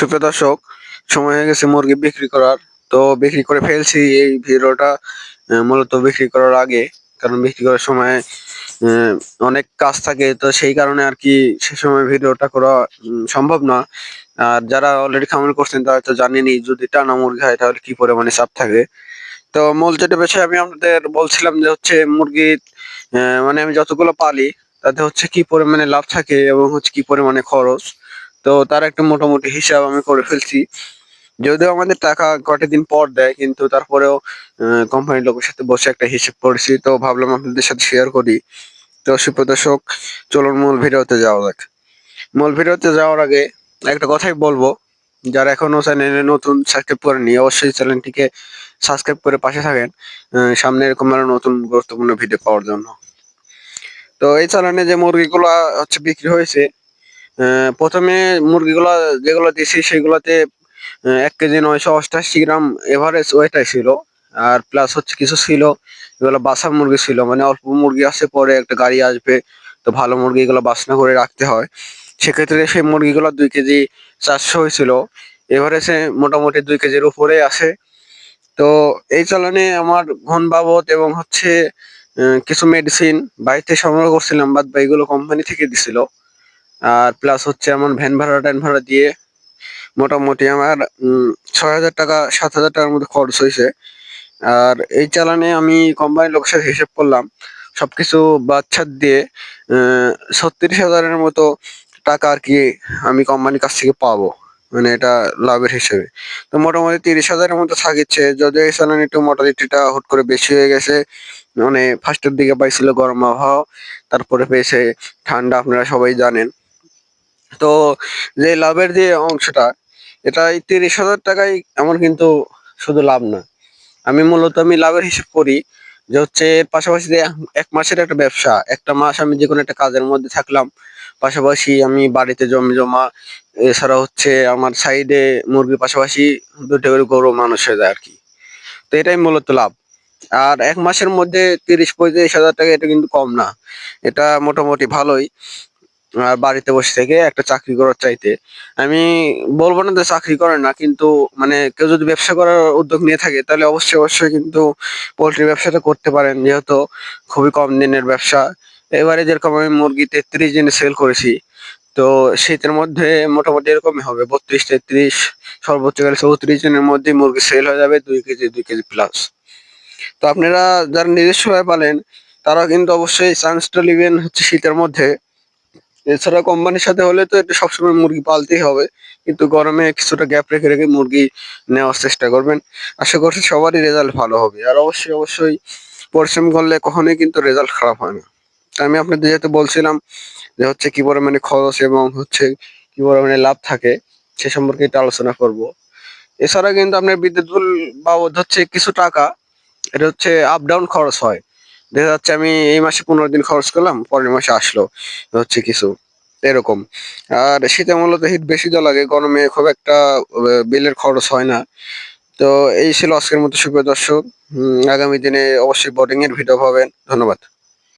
সুপ্রিয় দর্শক সময় হয়ে গেছে মুরগি বিক্রি করার। তো বিক্রি করে ফেলছি এই ভিডিওটা মূলত বিক্রি করার আগে কারণ বিক্রি করার সময় অনেক কাজ থাকে। তো সেই কারণে আর কি সে সময় ভিডিওটা করা সম্ভব না। আর যারা অলরেডি খামার করছেন তারা তো জানেনই যদি টানা মুরগি হয় তাহলে কি পরিমাণে চাপ থাকে? তো মূল যেটা বিষয় আমি আপনাদের বলছিলাম যে হচ্ছে মুরগির আহ, মানে আমি যতগুলো পালি তাতে হচ্ছে কি পরিমাণে লাভ থাকে এবং হচ্ছে কি পরিমাণে খরচ। তো তার একটা মোটামুটি হিসাব আমি করে ফেলছি। যদিও আমাদের টাকা কটা দিন পর দেয়, কিন্তু তারপরেও কোম্পানির লোকের সাথে বসে একটা হিসেব করেছি। তো ভাবলাম আপনাদের সাথে শেয়ার করি। তো সুপ্রদর্শক চলুন মূল ভিডিওতে যাওয়া যাক। মূল ভিডিওতে যাওয়ার আগে একটা কথাই বলব। যারা এখনও চ্যানেলে নতুন সাবস্ক্রাইব করেনি অবশ্যই চ্যানেলটিকে সাবস্ক্রাইব করে পাশে থাকেন সামনে এরকম আরও নতুন গুরুত্বপূর্ণ ভিডিও পাওয়ার জন্য। তো এই চ্যানেলে যে মুরগিগুলো হচ্ছে বিক্রি হয়েছে প্রথমে মুরগিগুলো যেগুলো দিয়েছি সেগুলোতে এক কেজি নয়শো অষ্টাশি গ্রাম এভারেজ ওয়েটাই ছিল। আর প্লাস হচ্ছে কিছু ছিল, এগুলো বাসা মুরগি ছিল। মানে অল্প মুরগি আসে পরে একটা গাড়ি আসবে, তো ভালো মুরগি এগুলো বাসনা করে রাখতে হয়। সেক্ষেত্রে সেই মুরগিগুলো দুই কেজি চারশো হয়েছিল। এভারেজে মোটামুটি দুই কেজির উপরে আসে তো এই চালানে আমার ঘন বাবদ এবং হচ্ছে কিছু মেডিসিন বাড়িতে সংগ্রহ করছিলাম বাদ বা এগুলো কোম্পানি থেকে দিছিল। আর প্লাস হচ্ছে আমার ভ্যান ভাড়া ট্যান ভাড়া দিয়ে মোটামুটি আমার ছয় হাজার টাকা সাত হাজার টাকার মতো খরচ হয়েছে। আর এই চালানে আমি কোম্পানির লোকের সাথে হিসেব করলাম, সবকিছু বাচ্চার দিয়ে ছত্রিশ হাজারের মতো টাকা আর কি আমি কোম্পানির কাছ থেকে পাবো মানে এটা লাভের হিসেবে। তো মোটামুটি তিরিশ হাজারের মতো থাকিচ্ছে যদিও এই চালানে একটু মোটালিটিটা হুট করে বেশি হয়ে গেছে মানে ফার্স্টের দিকে পাইছিল গরম আবহাওয়া, তারপরে পেয়েছে ঠান্ডা, আপনারা সবাই জানেন। তো যে লাভের যে অংশটা এটা তিরিশ হাজার টাকায় আমার কিন্তু শুধু লাভ না আমি মূলত আমি লাভের হিসেব করি যে হচ্ছে এর পাশাপাশি যে এক মাসের একটা ব্যবসা, একটা মাস আমি যে কোনো একটা কাজের মধ্যে থাকলাম, পাশাপাশি আমি বাড়িতে জমি জমা, এছাড়া হচ্ছে আমার সাইডে মুরগির পাশাপাশি দুটো করে গরু মানুষ হয়ে যায় আর কি তো এটাই মূলত লাভ। আর এক মাসের মধ্যে তিরিশ পঁয়ত্রিশ হাজার টাকা এটা কিন্তু কম না। এটা মোটামুটি ভালোই। আর বাড়িতে বসে থেকে একটা চাকরি করার চাইতে। আমি বলব না যে চাকরি করে না, কিন্তু মানে কেউ যদি ব্যবসা করার উদ্যোগ নিয়ে থাকে, তাহলে অবশ্যই অবশ্যই কিন্তু পোল্ট্রি ব্যবসাটা করতে পারেন, যেহেতু খুবই কম দিনের ব্যবসা। এবারে যেরকম আমি মুরগি তেত্রিশ দিনে সেল করেছি, তো শীতের মধ্যে মোটামুটি এরকমই হবে, বত্রিশ, তেত্রিশ, সর্বোচ্চ গেলে চৌত্রিশ দিনের মধ্যে মুরগি সেল হয়ে যাবে দুই কেজি দুই কেজি প্লাস তো আপনারা যারা নিজস্ব ভাবে পালেন তারা কিন্তু অবশ্যই চান্সটা নেবেন হচ্ছে শীতের মধ্যে। এছাড়া কোম্পানির সাথে হলে তো এটা সবসময় মুরগি পালতেই হবে। কিন্তু গরমে কিছুটা গ্যাপ রেখে রেখে মুরগি নেওয়ার চেষ্টা করবেন। আশা করছি সবারই রেজাল্ট ভালো হবে। আর অবশ্যই অবশ্যই পরিশ্রম করলে কখনোই কিন্তু রেজাল্ট খারাপ হয় না। আমি আপনাদের যেহেতু বলছিলাম যে হচ্ছে কি পরিমাণে খরচ এবং হচ্ছে কি পরিমাণে লাভ থাকে, সে সম্পর্কে একটু আলোচনা করব। এছাড়া কিন্তু আপনার বিদ্যুৎ বিল বাবদ হচ্ছে কিছু টাকা, এটা হচ্ছে আপ ডাউন খরচ হয়। দেখা যাচ্ছে আমি এই মাসে পনেরো দিন খরচ করলাম, পরের মাসে আসলো হচ্ছে কিছু, এরকম। আর শীতে মূলত হিট বেশি দেওয়া লাগে, গরমে খুব একটা বিলের খরচ হয় না। তো এই ছিল আজকের মতো সুপ্রিয় দর্শক আগামী দিনে অবশ্যই বোর্ডিং এর ভিডিও পাবেন। ধন্যবাদ।